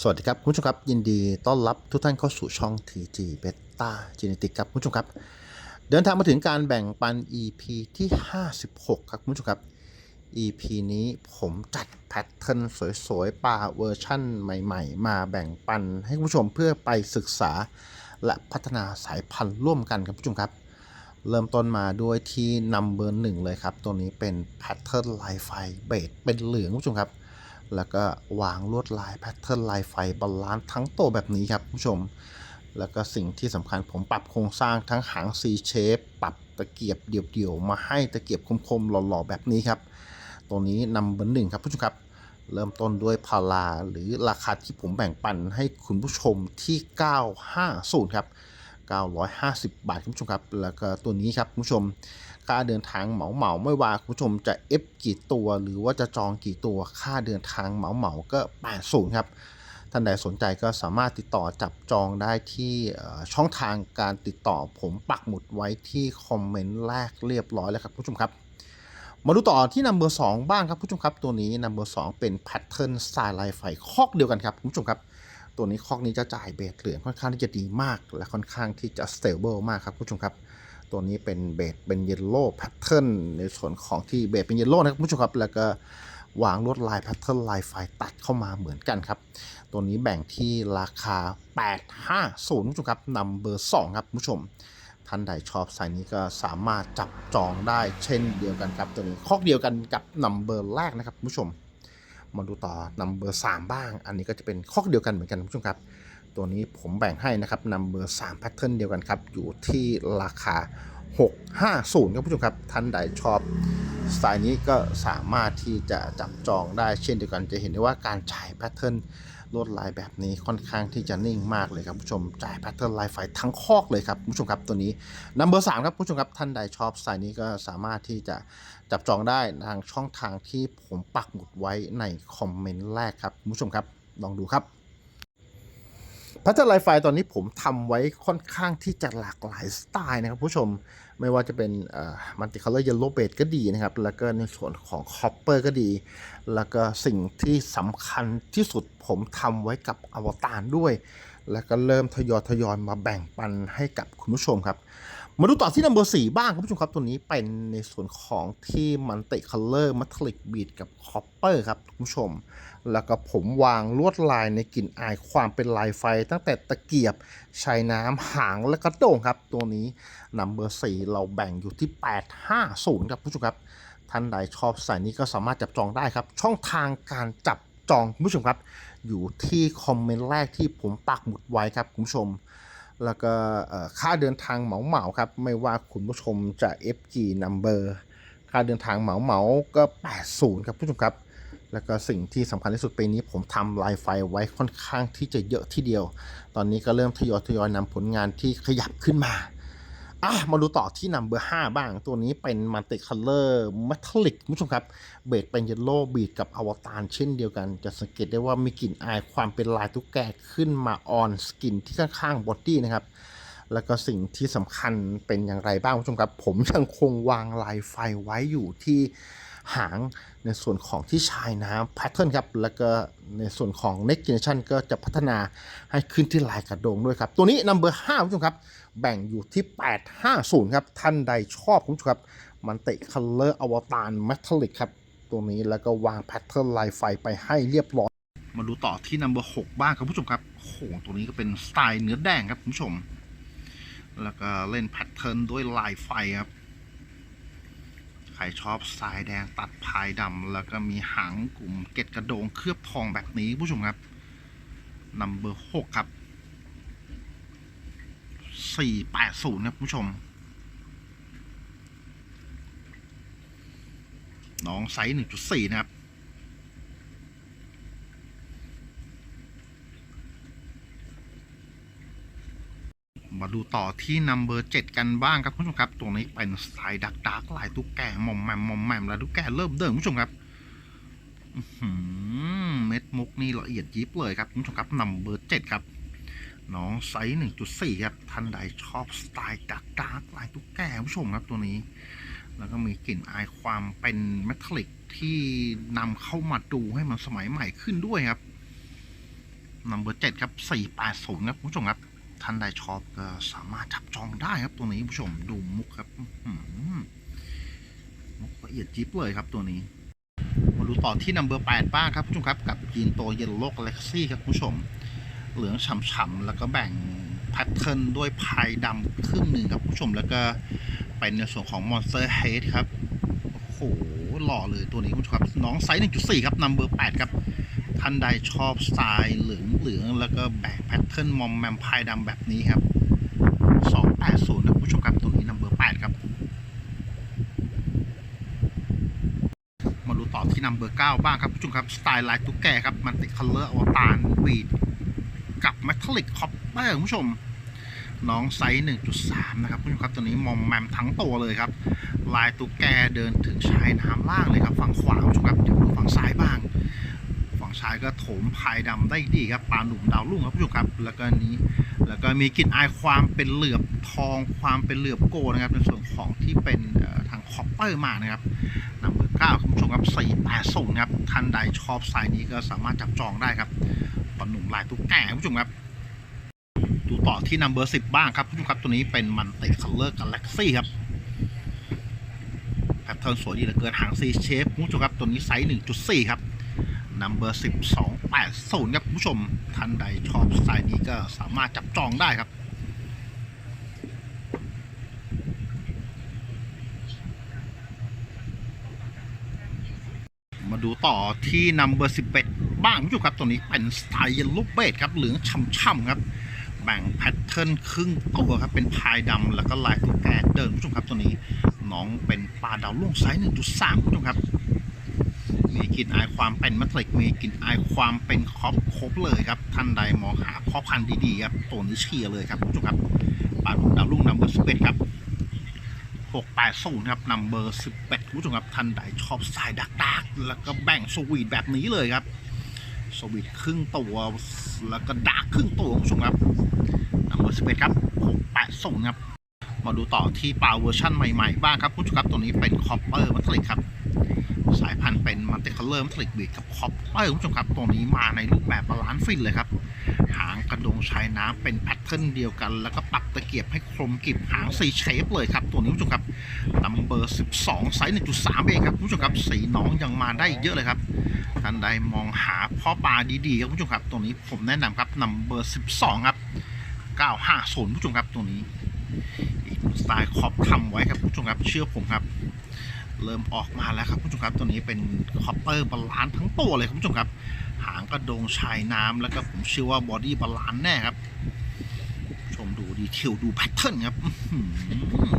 สวัสดีครับคุณผู้ชมครับ ยินดีต้อนรับทุกท่านเข้าสู่ช่อง TG Beta Genetic ครับคุณผู้ชมครับ เดินทางมาถึงการแบ่งปัน EP ที่ 56 ครับคุณผู้ชมครับ EP นี้ผมจัดแพทเทิร์นสวยๆปลาเวอร์ชั่นใหม่ๆ มาแบ่งปันให้คุณผู้ชมเพื่อไปศึกษาและพัฒนาสายพันธุ์ร่วมกันครับคุณผู้ชมครับ เริ่มต้นมาด้วยที่นัมเบอร์หนึ่งเลยครับ ตัวนี้เป็นแพทเทิร์นลายไฟเบสเป็นเหลืองคุณผู้ชมครับ แล้วก็วางลวดลายแพทเทิร์นลายไฟบาลานซ์ทั้งตัวแบบนี้ครับคุณผู้ชม แล้วก็สิ่งที่สำคัญผมปรับโครงสร้างทั้งหาง C shape ปรับตะเกียบเดี่ยวๆ มาให้ตะเกียบคมๆ หล่อๆ แบบนี้ครับ ตัวนี้นำเบอร์หนึ่งครับผู้ชมครับ เริ่มต้นด้วยพาราหรือราคาที่ผมแบ่งปันให้คุณผู้ชมที่ 950 ครับ 950 บาทคุณผู้ชมครับ แล้วก็ตัวนี้ครับคุณผู้ชม ค่าเดินทางเหมาเหมาไม่ว่าคุณผู้ชมจะเอฟกี่ตัว หรือว่าจะจองกี่ตัวค่าเดินทางเหมาเหมาก็80ครับท่านใดสนใจก็สามารถติดต่อจับจองได้ที่ช่องทางการติดต่อผมปักหมุดไว้ที่คอมเมนต์แรกเรียบร้อยแล้วครับคุณผู้ชมครับ มาดูต่อที่นัมเบอร์สองบ้างครับคุณผู้ชมครับตัวนี้นัมเบอร์สองเป็นแพทเทิร์นสไตล์ลายไฟคอกเดียวกันครับคุณผู้ชมครับ ตัวนี้คอกนี้จะจ่ายเบสเหลืองค่อนข้างที่จะดีมาก และค่อนข้างที่จะสเตเบิลมากครับคุณผู้ชมครับ ตัวนี้เป็นเบสเป็นเยลโล่แพทเทิร์นในส่วนของที่เบสเป็นเยลโล่นะครับผู้ชมครับแล้วก็วางลวดลายแพทเทิร์นลายไฟตัดเข้ามาเหมือนกันครับ ตัวนี้แบ่งที่ราคา 850ผู้ชมครับนัมเบอร์ 2 ครับผู้ชม ท่านใดชอบสายนี้ก็สามารถจับจองได้เช่นเดียวกันครับ ตัวนี้คอกเดียวกันกับนัมเบอร์แรกนะครับผู้ชม มาดูต่อนัมเบอร์3บ้าง อันนี้ก็จะเป็นคอกเดียวกันเหมือนกันผู้ชมครับ ตัวนี้ผมแบ่งให้นะครับนัมเบอร์3แพทเทิร์นเดียวกันครับ อยู่ที่ราคา 650 ครับผู้ชมครับ ท่านใดชอบสไตล์นี้ก็สามารถที่จะจับจองได้เช่นเดียวกันจะเห็นได้ว่าการฉายแพทเทิร์นลวดลายแบบนี้ค่อนข้างที่จะนิ่งมากเลยครับผู้ชมจ่ายแพทเทิร์นลายไฟทั้งคอกเลยครับผู้ชมครับตัวนี้นัมเบอร์สามครับผู้ชมครับท่านใดชอบสไตล์นี้ก็สามารถที่จะจับจองได้ทางช่องทางที่ผมปักหมุดไว้ในคอมเมนต์แรกครับผู้ชมครับลองดูครับ พัฒนาไลฟ์ไฟตอนนี้ผมทำไว้ค่อนข้างที่จะหลากหลายสไตล์นะครับผู้ชมไม่ว่าจะเป็นมันติคัลเลอร์เยลโลเบดก็ดีนะครับ แล้วก็ในส่วนของคอปเปอร์ก็ดี แล้วก็สิ่งที่สำคัญที่สุดผมทำไว้กับอวตารด้วย แล้วก็เริ่มทยอยทยอยมาแบ่งปันให้กับคุณผู้ชมครับ มาดูต่อที่นัมเบอร์สี่บ้างครับผู้ชมครับ ตัวนี้เป็นในส่วนของที่มันติคัลเลอร์มัทลิกบีดกับคอปเปอร์ครับคุณผู้ชม แล้วก็ผมวางลวดลายในกลิ่นอายความเป็นลายไฟ ตั้งแต่ตะเกียบชายน้ำหางและกระโด่งครับ ตัวนี้นัมเบอร์สี่เราแบ่งอยู่ที่ 850 ครับผู้ชมครับ ท่านใดชอบสายนี้ก็สามารถจับจองได้ครับ ช่องทางการจับจองคุณผู้ชมครับ อยู่ที่คอมเมนต์แรกที่ผมปักหมุดไว้ครับคุณผู้ชม แล้วก็ค่าเดินทางเหมาเหมาครับ ไม่ว่าคุณผู้ชมจะ FG number ค่าเดินทางเหมาเหมาก็ 80 ครับผู้ชมครับ แล้วก็สิ่งที่สำคัญที่สุดปีนี้ผมทำลายไฟไว้ค่อนข้างที่จะเยอะทีเดียว ตอนนี้ก็เริ่มทยอยทยอยนำผลงานที่ขยับขึ้นมา อะมาดูต่อที่นัมเบอร์5บ้าง ตัวนี้เป็นมัลติคัลเลอร์มัทลิกคุณผู้ชมครับ เบสเป็นเยลโล่บีดกับอวตารเช่นเดียวกัน จะสังเกตได้ว่ามีกลิ่นอายความเป็นลายตุ๊กแกขึ้นมาออนสกินที่ข้างๆบอดี้นะครับ แล้วก็สิ่งที่สำคัญเป็นอย่างไรบ้างคุณผู้ชมครับ ผมยังคงวางลายไฟไว้อยู่ที่ หางในส่วนของที่ชายน้ำแพทเทิร์นครับ แล้วก็ในส่วนของ next generation ก็จะพัฒนาให้ขึ้นที่ลายกระโดงด้วยครับ ตัวนี้ number 5คุณผู้ชมครับ แบ่งอยู่ที่ 850 ครับ ท่านใดชอบคุณผู้ชมครับ มันเติคัลเลอร์อวตารเมทัลลิกครับ ตัวนี้แล้วก็วางแพทเทิร์นลายไฟไปให้เรียบร้อย มาดูต่อที่ number 6บ้างครับผู้ชมครับโอ้โหตัวนี้ก็เป็นสไตล์เนื้อแดงครับคุณผู้ชม แล้วก็เล่นแพทเทิร์นด้วยลายไฟครับ ใครชอบสายแดงตัดพายดำแล้วก็มีหางกลุ่มเกตกระโดงเคลือบทองแบบนี้ผู้ชมครับนัมเบอร์หกครับสี่แปดศูนย์นะผู้ชม น้องไซส์หนึ่งจุดสี่นะครับ มา ดูต่อที่นัมเบอร์เจ็ดกันบ้างครับคุณผู้ชมครับ ตัวนี้เป็นสายดักดักลายตุ๊กแกหมอมแมมหมอมแมมแล้วตุ๊กแกเริ่มเดินคุณผู้ชมครับหือเม็ดมุกนี่ละเอียดยิบเลยครับคุณผู้ชมครับนัมเบอร์เจ็ดครับน้องไซส์หนึ่งจุดสี่ครับท่านใดชอบสไตล์ดักดักลายตุ๊กแกคุณผู้ชมครับตัวนี้ แล้วก็มีกลิ่นอายความเป็นเมทัลลิกที่นำเข้ามาดูให้มันสมัยใหม่ขึ้นด้วยครับนัมเบอร์เจ็ดครับสี่แปดศูนย์ครับคุณผู้ชมครับ ท่านใดชอบก็สามารถจับจองได้ครับตัวนี้ผู้ชมดูมุกครับมุกละเอียดจิ๊บเลยครับตัวนี้ มาดูต่อที่นัมเบอร์แปดบ้างครับผู้ชมครับ กับยีนโตเยลโลกาแล็กซี่ครับผู้ชม เหลืองฉ่ำๆแล้วก็แบ่งแพทเทิร์นด้วยพายดำครึ่งหนึ่งครับผู้ชมแล้วก็เป็นในส่วนของ Monster Head ครับโอ้โหหล่อเลยตัวนี้คุณผู้ชมครับ น้องไซส์1.4 ครับนัมเบอร์8ครับ ท่านใดชอบสไตล์เหลืองเหลืองๆแล้วก็แบ่งแพทเทิร์นมอมแมมพายดำแบบนี้ครับ 280ครับคุณผู้ชมครับตัวนี้นัมเบอร์8ครับ มาดูต่อที่นัมเบอร์9บ้างครับผู้ชมครับ สไตล์ลายตุ๊กแกครับมันติดคัลเลอร์อวตารบีดกับเมทัลลิกคอปเปอร์คุณผู้ชมน้องไซส์ 1.3 นะครับคุณผู้ชมครับ ตัวนี้มอมแมมทั้งตัวเลยครับ ลายตุ๊กแกเดินถึงชายน้ำล่างเลยครับ ฝั่งขวาคุณผู้ชมครับ เดี๋ยวดูฝั่งซ้ายบ้าง ฝั่งซ้ายก็โถมพายดำได้ดีครับปลาหนุ่มดาวรุ่งครับผู้ชมครับ แล้วก็นี้ แล้วก็มีกลิ่นอายความเป็นเหลือบทองความเป็นเหลือบโกนะครับ ในส่วนของที่เป็นทางคอปเปอร์มานะครับนัมเบอร์เก้าคุณผู้ชมครับ480ครับท่านใดชอบสายนี้ก็สามารถจับจองได้ครับปลาหนุ่มลายตุ๊กแกคุณผู้ชมครับดูต่อที่นัมเบอร์สิบบ้างครับคุณผู้ชมครับตัวนี้เป็นมันติคัลเลอร์กาแล็กซี่ครับแพทเทิร์นสวยดีเหลือเกินหางซีเชฟคุณผู้ชมครับตัวนี้ไซส์1.4 ครับ นัมเบอร์สิบสองแปดศูนย์ครับผู้ชมท่านใดชอบสไตล์นี้ก็สามารถจับจองได้ครับ มาดูต่อที่นัมเบอร์11บ้างผู้ชมครับตัวนี้เป็นสไตล์ยลโลเบดครับเหลืองช่ำๆครับ แบ่งแพทเทิร์นครึ่งตัวครับเป็นพายดำแล้วก็ลายตัวแกเดินผู้ชมครับตัวนี้น้องเป็นปลาดาวลุ่งไซส์1.3ผู้ชมครับ มีกลิ่นอายความเป็นมัตริกมีกลิ่นอายความเป็นครอบครบเลยครับท่านใดมองหาพ่อบพันธุ์ดีๆครับตัวนี้เชียร์เลยครับคุณผู้ชมครับปาดดาวลุ่งนัมเบอร์11ครับ680ครับนัมเบอร์11คุณผู้ชมครับท่านใดชอบสายดักดักๆแล้วก็แบ่งสวีทแบบนี้เลยครับสวีทครึ่งตัวแล้วก็ดักครึ่งตัวคุณผู้ชมครับนัมเบอร์11ครับ680ครับมาดูต่อที่ปลาเวอร์ชั่นใหม่ๆบ้างครับคุณผู้ชมครับตัวนี้เป็นคอปเปอร์มัตลิกครับ สายพันธุ์เป็นมัลติคัลเลอร์มัตลิกบีดกับคอปเปอร์คุณผู้ชมครับ ตัวนี้มาในรูปแบบบาลานซ์ฟินเลยครับ หางกระดงชายน้ำเป็นแพทเทิร์นเดียวกัน แล้วก็ปักตะเกียบให้คมกริบหางสีเชฟเลยครับ ตัวนี้คุณผู้ชมครับนัมเบอร์ 12 ไซส์ 1.3 เองครับคุณผู้ชมครับสีน้องยังมาได้เยอะเลยครับท่านใดมองหาพ่อปลาดีๆครับคุณผู้ชมครับ ตัวนี้ผมแนะนำครับนัมเบอร์ 12 ครับ 950คุณผู้ชมครับตัวนี้อีกสไตล์คอปทำไว้ครับคุณผู้ชมครับเชื่อผมครับ เริ่มออกมาแล้วครับผู้ชมครับตัวนี้เป็นคอปเปอร์บาลานทั้งตัวเลยครับผู้ชมครับ หางกระโดงชายน้ำแล้วก็ผมเชื่อว่าบอดี้บาลานแน่ครับ ชมดูดีเทลดูแพทเทิร์นครับ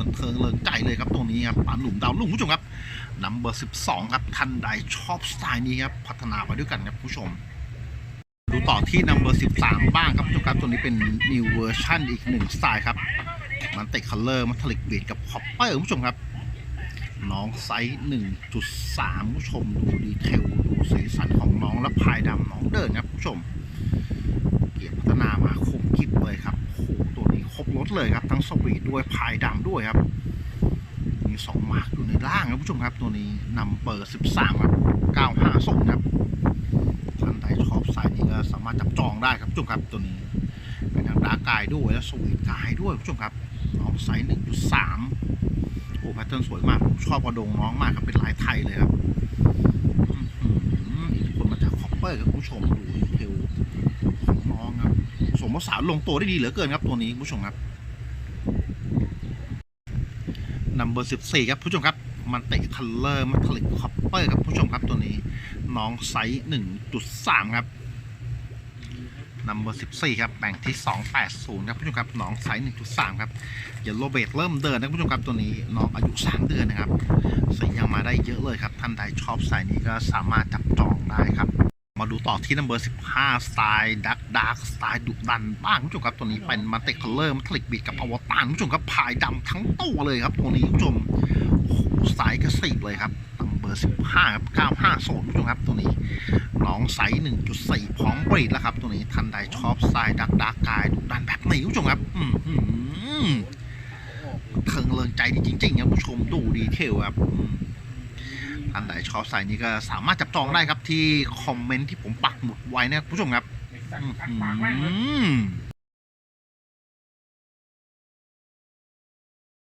มันเทิงเลิงใจเลยครับตรงนี้ครับปานหลุมดาวลุ่งผู้ชมครับนัมเบอร์12ครับท่านใดชอบสไตล์นี้ครับพัฒนาไปด้วยกันครับผู้ชมดูต่อที่นัมเบอร์13บ้างครับผู้ชมครับตัวนี้เป็น new version อีกหนึ่งสไตล์ครับ มันติดคัลเลอร์มันทลิกบีดกับคอปเปอร์ผู้ชมครับ น้องไซส์1.3ผู้ชมดูดีเทลดูสีสันของน้องและพายดำน้องเดินครับผู้ชม เกียรติพัฒนามาคมกิบเลยครับโอ้โหตัวนี้ครบรถเลยครับ ทั้งสวีทด้วยพายดำด้วยครับ มีสองมาร์กอยู่ในล่างครับผู้ชมครับ ตัวนี้นำเบอร์ 13 ครับ 950 ครับท่านใดชอบสายนี้ก็สามารถจับจองได้ครับผู้ชมครับตัวนี้เป็นทางดากกายด้วยและสวีทกายด้วยผู้ชมครับน้องไซส์1.3 โอ้แพทเทิร์นสวยมากผมชอบกระดงน้องมากครับเป็นลายไทยเลยครับอื้อหืออิทธิพลมาจากคอปเปอร์ครับผู้ชมดูดีเทลของน้องครับสมผสานลงตัวได้ดีเหลือเกินครับตัวนี้ผู้ชมครับนัมเบอร์สิบสี่ครับผู้ชมครับมันเตะคัลเลอร์มันผลิตคอปเปอร์ครับผู้ชมครับตัวนี้ น้องไซส์หนึ่งจุดสามครับ นัมเบอร์สิบสี่ครับแบ่งที่สองแปดศูนย์ครับผู้ชมครับน้องไซส์หนึ่งจุดสามครับเดี๋ยวโรเบตเริ่มเดินนะผู้ชมครับตัวนี้น้องอายุ 3 เดือนนะครับสียังมาได้เยอะเลยครับท่านใดชอบสายนี้ก็สามารถจับจองได้ครับ มาดูต่อที่นัมเบอร์15 สไตล์ดักดักสไตล์ดุดันบ้างผู้ชมครับตัวนี้เป็นมันติคัลเลอร์มันคลิกบีดกับอวตารผู้ชมครับพายดำทั้งตัวเลยครับตัวนี้ผู้ชมโอ้โหสายกระสีบเลยครับนัมเบอร์15ครับ950ผู้ชมครับตัวนี้ น้องไซส์1.4 พร้อมบรีดแล้วครับ ตัวนี้ท่านใดชอบสายดักดักกายดุดันแบบนี้ผู้ชมครับอือหือเทิงเลิงใจดีจริงๆครับผู้ชมดูดีเทลครับท่านใดชอบสายนี้ก็สามารถจับจองได้ครับที่คอมเมนต์ที่ผมปักหมุดไว้นะครับผู้ชมครับอืม